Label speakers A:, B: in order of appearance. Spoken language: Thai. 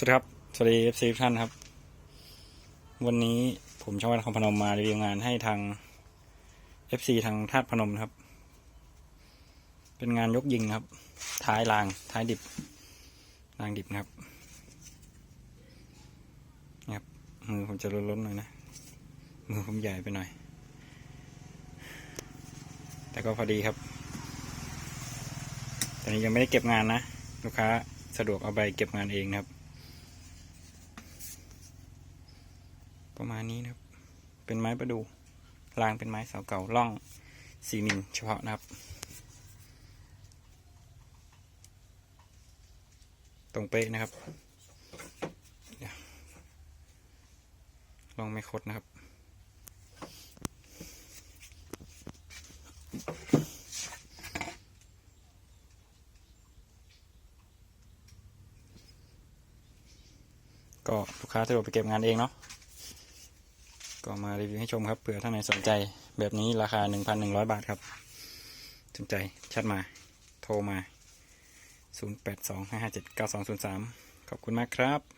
A: สวัสดีครับ สวัสดีเอฟซีทุกท่านครับ วันนี้ผมช่างวันของพนมมารีวิวงานให้ทางเอฟซีทางธาตุพนมครับ เป็นงานยกยิงครับ ท้ายราง ท้ายดิบ รางดิบนะครับนี่ครับ มือผมจะล้นๆหน่อยนะ มือผมใหญ่ไปหน่อย แต่ก็พอดีครับ ตอนนี้ยังไม่ได้เก็บงานนะ ลูกค้าสะดวกเอาไปเก็บงานเองนะครับ ประมาณนี้นะครับ เป็นไม้ประดูรางเป็นไม้เสาเก่าล่องสีมิลเฉพาะนะครับ ตรงเป๊ะนะครับลองไม่คดนะครับ ก็ลูกค้าสะดวกไปเก็บงานเองเนาะ ก็มารีวิวให้ชมครับเผื่อท่านไหนสนใจ แบบนี้ราคา 1,100 บาทครับ สนใจชัดมา โทรมา 0825579203 ขอบคุณมากครับ